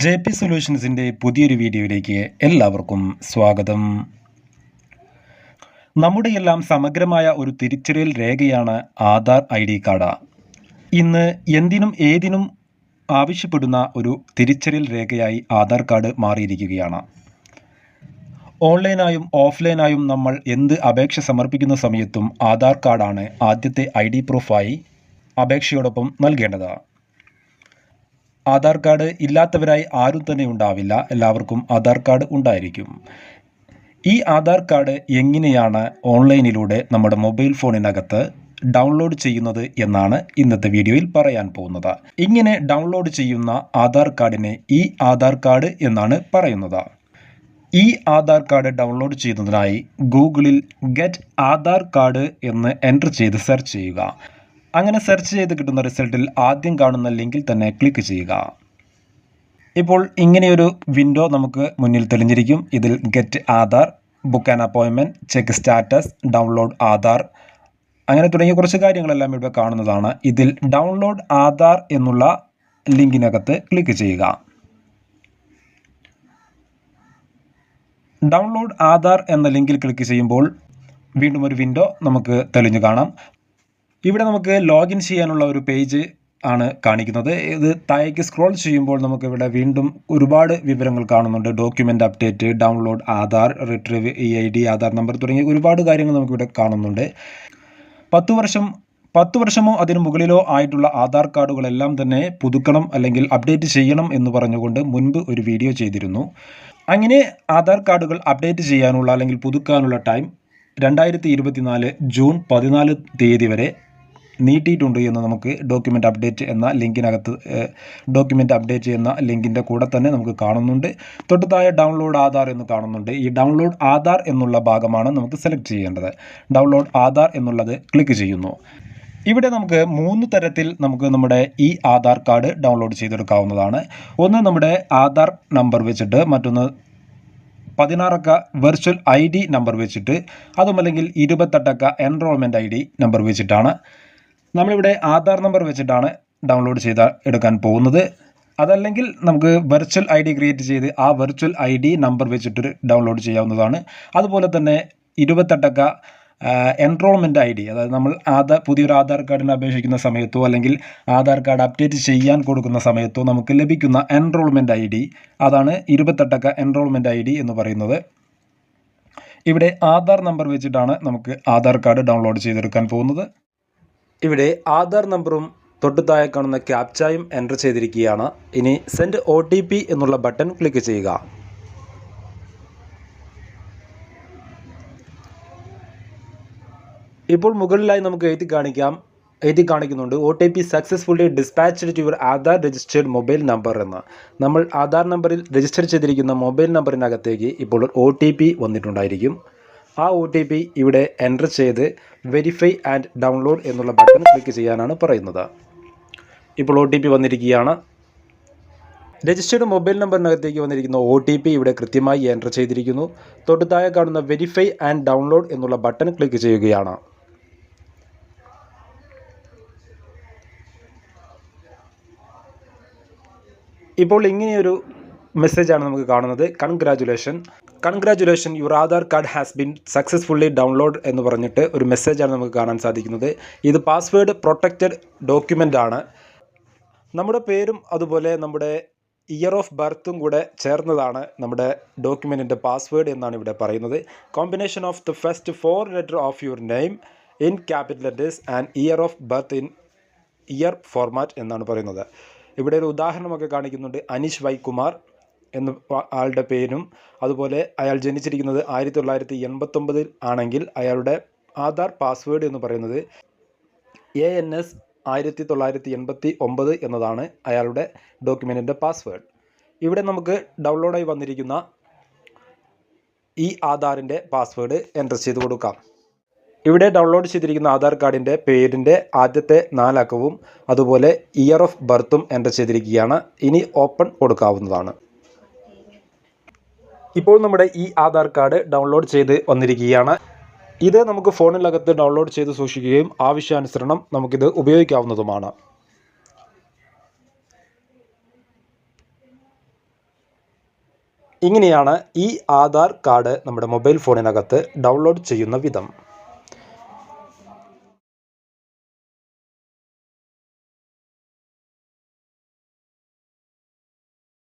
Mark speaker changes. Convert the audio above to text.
Speaker 1: J P സൊല്യൂഷൻസിന്റെ പുതിയൊരു വീഡിയോയിലേക്ക് എല്ലാവർക്കും സ്വാഗതം. നമ്മുടെയെല്ലാം സമഗ്രമായ ഒരു തിരിച്ചറിയൽ രേഖയാണ് ആധാർ ഐ ഡി കാർഡ്. ഇന്ന് എന്തിനും ഏതിനും ആവശ്യപ്പെടുന്ന ഒരു തിരിച്ചറിയൽ രേഖയായി ആധാർ കാർഡ് മാറിയിരിക്കുകയാണ്. ഓൺലൈനായും ഓഫ്ലൈനായും നമ്മൾ എന്ത് അപേക്ഷ സമർപ്പിക്കുന്ന സമയത്തും ആധാർ കാർഡാണ് ആദ്യത്തെ ഐ ഡി പ്രൂഫായി അപേക്ഷയോടൊപ്പം നൽകേണ്ടത്. ആധാർ കാർഡ് ഇല്ലാത്തവരായി ആരും തന്നെ ഉണ്ടാവില്ല. എല്ലാവർക്കും ആധാർ കാർഡ് ഉണ്ടായിരിക്കും. ഈ ആധാർ കാർഡ് എങ്ങനെയാണ് ഓൺലൈനിലൂടെ നമ്മുടെ മൊബൈൽ ഫോണിനകത്ത് ഡൗൺലോഡ് ചെയ്യുന്നത് എന്നാണ് ഇന്നത്തെ വീഡിയോയിൽ പറയാൻ പോകുന്നത്. ഇങ്ങനെ ഡൗൺലോഡ് ചെയ്യുന്ന ആധാർ കാർഡിനെ ഈ ആധാർ കാർഡ് എന്നാണ് പറയുന്നത്. ഈ ആധാർ കാർഡ് ഡൗൺലോഡ് ചെയ്യുന്നതിനായി ഗൂഗിളിൽ ഗെറ്റ് ആധാർ കാർഡ് എന്ന് എന്റർ ചെയ്ത് സെർച്ച് ചെയ്യുക. അങ്ങനെ സെർച്ച് ചെയ്ത് കിട്ടുന്ന റിസൾട്ടിൽ ആദ്യം കാണുന്ന ലിങ്കിൽ തന്നെ ക്ലിക്ക് ചെയ്യുക. ഇപ്പോൾ ഇങ്ങനെയൊരു വിൻഡോ നമുക്ക് മുന്നിൽ തെളിഞ്ഞിരിക്കും. ഇതിൽ ഗെറ്റ് ആധാർ ബുക്ക് ആൻഡ് അപ്പോയിൻമെന്റ് ചെക്ക് സ്റ്റാറ്റസ് ഡൗൺലോഡ് ആധാർ അങ്ങനെ തുടങ്ങിയ കുറച്ച് കാര്യങ്ങളെല്ലാം ഇവിടെ കാണുന്നതാണ്. ഇതിൽ ഡൗൺലോഡ് ആധാർ എന്നുള്ള ലിങ്കിനകത്ത് ക്ലിക്ക് ചെയ്യുക. ഡൗൺലോഡ് ആധാർ എന്ന ലിങ്കിൽ ക്ലിക്ക് ചെയ്യുമ്പോൾ വീണ്ടും ഒരു വിൻഡോ നമുക്ക് തെളിഞ്ഞു കാണാം. ഇവിടെ നമുക്ക് ലോഗിൻ ചെയ്യാനുള്ള ഒരു പേജ് ആണ് കാണിക്കുന്നത്. ഇത് താഴേക്ക് സ്ക്രോൾ ചെയ്യുമ്പോൾ നമുക്കിവിടെ വീണ്ടും ഒരുപാട് വിവരങ്ങൾ കാണുന്നുണ്ട്. Document update download Aadhaar retrieve E I D Aadhaar number തുടങ്ങിയ ഒരുപാട് കാര്യങ്ങൾ നമുക്കിവിടെ കാണുന്നുണ്ട്. പത്ത് വർഷം പത്ത് വർഷമോ അതിന് മുകളിലോ ആയിട്ടുള്ള ആധാർ കാർഡുകളെല്ലാം തന്നെ പുതുക്കണം അല്ലെങ്കിൽ അപ്ഡേറ്റ് ചെയ്യണം എന്ന് പറഞ്ഞുകൊണ്ട് മുൻപ് ഒരു വീഡിയോ ചെയ്തിരുന്നു. അങ്ങനെ ആധാർ കാർഡുകൾ അപ്ഡേറ്റ് ചെയ്യാനുള്ള അല്ലെങ്കിൽ പുതുക്കാനുള്ള ടൈം രണ്ടായിരത്തി ഇരുപത്തിനാല് ജൂൺ പതിനാല് തീയതി വരെ നീട്ടിയിട്ടുണ്ട് എന്ന് നമുക്ക് ഡോക്യുമെന്റ് അപ്ഡേറ്റ് എന്ന ലിങ്കിനകത്ത് ഡോക്യുമെന്റ് അപ്ഡേറ്റ് എന്ന ലിങ്കിന്റെ കൂടെ തന്നെ നമുക്ക് കാണുന്നുണ്ട്. തൊട്ട് താഴെ ഡൗൺലോഡ് ആധാർ എന്ന് കാണുന്നുണ്ട്. ഈ ഡൗൺലോഡ് ആധാർ എന്നുള്ള ഭാഗമാണ് നമുക്ക് സെലക്ട് ചെയ്യേണ്ടത്. ഡൗൺലോഡ് ആധാർ എന്നുള്ളത് ക്ലിക്ക് ചെയ്യുന്നു. ഇവിടെ നമുക്ക് മൂന്ന് തരത്തിൽ നമുക്ക് നമ്മുടെ ഈ ആധാർ കാർഡ് ഡൗൺലോഡ് ചെയ്തെടുക്കാവുന്നതാണ്. ഒന്ന് നമ്മുടെ ആധാർ നമ്പർ വെച്ചിട്ട് മറ്റൊന്ന് പതിനാറക്ക വെർച്വൽ ഐ ഡി നമ്പർ വെച്ചിട്ട് അതുമല്ലെങ്കിൽ ഇരുപത്തെട്ടക്ക എൻറോൾമെന്റ് ഐ ഡി നമ്പർ വെച്ചിട്ടാണ്. നമ്മളിവിടെ ആധാർ നമ്പർ വെച്ചിട്ടാണ് ഡൗൺലോഡ് ചെയ്ത് എടുക്കാൻ പോകുന്നത്. അതല്ലെങ്കിൽ നമുക്ക് വെർച്വൽ ഐ ഡി ക്രിയേറ്റ് ചെയ്ത് ആ വെർച്വൽ ഐ ഡി നമ്പർ വെച്ചിട്ട് ഡൗൺലോഡ് ചെയ്യാവുന്നതാണ്. അതുപോലെ തന്നെ ഇരുപത്തെട്ടക്ക എൻറോൾമെന്റ് ഐ ഡി അതായത് നമ്മൾ ആധാർ പുതിയൊരു ആധാർ കാർഡിന് അപേക്ഷിക്കുന്ന സമയത്തോ അല്ലെങ്കിൽ ആധാർ കാർഡ് അപ്ഡേറ്റ് ചെയ്യാൻ കൊടുക്കുന്ന സമയത്തോ നമുക്ക് ലഭിക്കുന്ന എൻറോൾമെന്റ് ഐ ഡി അതാണ് ഇരുപത്തെട്ടക്ക എൻറോൾമെന്റ് ഐ ഡി എന്ന് പറയുന്നത്. ഇവിടെ ആധാർ നമ്പർ വെച്ചിട്ടാണ് നമുക്ക് ആധാർ കാർഡ് ഡൗൺലോഡ് ചെയ്തെടുക്കാൻ പോകുന്നത്. ഇവിടെ ആധാർ നമ്പറും തൊട്ടു താഴെ കാണുന്ന ക്യാപ്ചായും എന്റർ ചെയ്തിരിക്കുകയാണ്. ഇനി സെൻഡ് ഒ എന്നുള്ള ബട്ടൺ ക്ലിക്ക് ചെയ്യുക. ഇപ്പോൾ മുകളിലായി നമുക്ക് എഴുതി കാണിക്കാം. എഴുതി കാണിക്കുന്നുണ്ട് O T P successfully dispatched to your Aadhaar registered mobile number എന്ന്. നമ്മൾ ആധാർ നമ്പറിൽ രജിസ്റ്റർ ചെയ്തിരിക്കുന്ന മൊബൈൽ നമ്പറിനകത്തേക്ക് ഇപ്പോൾ ഒ ടി പി വന്നിട്ടുണ്ടായിരിക്കും. ആ ഒ ടി പി ഇവിടെ എന്റർ ചെയ്ത് വെരിഫൈ ആൻഡ് ഡൗൺലോഡ് എന്നുള്ള ബട്ടൺ ക്ലിക്ക് ചെയ്യാനാണ് പറയുന്നത്. ഇപ്പോൾ ഒ വന്നിരിക്കുകയാണ്. രജിസ്റ്റേർഡ് മൊബൈൽ നമ്പറിനകത്തേക്ക് വന്നിരിക്കുന്ന ഒ ടി പി ഇവിടെ കൃത്യമായി എന്റർ ചെയ്തിരിക്കുന്നു. തൊട്ടുതായ കാണുന്ന വെരിഫൈ ആൻഡ് ഡൗൺലോഡ് എന്നുള്ള ബട്ടൺ ക്ലിക്ക് ചെയ്യുകയാണ്. ഇപ്പോൾ ഇങ്ങനെയൊരു മെസ്സേജാണ് നമുക്ക് കാണുന്നത്. Congratulation congratulation your Aadhaar card has been successfully download എന്ന് പറഞ്ഞിട്ട് ഒരു മെസ്സേജാണ് നമുക്ക് കാണാൻ സാധിക്കുന്നത്. ഇത് പാസ്വേഡ് പ്രൊട്ടക്റ്റഡ് ഡോക്യുമെന്റ് ആണ്. നമ്മുടെ പേരും അതുപോലെ നമ്മുടെ ഇയർ ഓഫ് ബർത്തും കൂടെ ചേർന്നതാണ് നമ്മുടെ ഡോക്യുമെന്റിന്റെ പാസ്വേഡ് എന്നാണ് ഇവിടെ പറയുന്നത്. Combination of the first four letter of your name in capital letters and year of birth in year format എന്നാണ് പറയുന്നത്. ഇവിടെ ഒരു ഉദാഹരണമൊക്കെ കാണിക്കുന്നുണ്ട്. അനീഷ് വൈകുമാർ എന്ന ആളുടെ പേരും. അതുപോലെ അയാൾ ജനിച്ചിരിക്കുന്നത് ആയിരത്തി തൊള്ളായിരത്തി എൺപത്തൊമ്പതിൽ ആണെങ്കിൽ അയാളുടെ ആധാർ പാസ്വേഡ് എന്ന് പറയുന്നത് എ എൻ എസ് ആയിരത്തി തൊള്ളായിരത്തി എൺപത്തി ഒമ്പത് എന്നതാണ് അയാളുടെ ഡോക്യുമെന്റിന്റെ പാസ്വേഡ്. ഇവിടെ നമുക്ക് ഡൗൺലോഡായി വന്നിരിക്കുന്ന ഈ ആധാറിന്റെ പാസ്വേഡ് എന്റർ ചെയ്ത് കൊടുക്കാം. ഇവിടെ ഡൗൺലോഡ് ചെയ്തിരിക്കുന്ന ആധാർ കാർഡിന്റെ പേരിന്റെ ആദ്യത്തെ നാലക്കവും അതുപോലെ ഇയർ ഓഫ് ബർത്തും എന്റർ ചെയ്തിരിക്കുകയാണ്. ഇനി ഓപ്പൺ കൊടുക്കാവുന്നതാണ്. ഇപ്പോൾ നമ്മുടെ ഈ ആധാർ കാർഡ് ഡൗൺലോഡ് ചെയ്ത് വന്നിരിക്കുകയാണ്. ഇത് നമുക്ക് ഫോണിനകത്ത് ഡൗൺലോഡ് ചെയ്ത് സൂക്ഷിക്കുകയും ആവശ്യാനുസരണം നമുക്കിത് ഉപയോഗിക്കാവുന്നതുമാണ്. ഇങ്ങനെയാണ് ഈ ആധാർ കാർഡ് നമ്മുടെ മൊബൈൽ ഫോണിനകത്ത് ഡൗൺലോഡ് ചെയ്യുന്ന വിധം.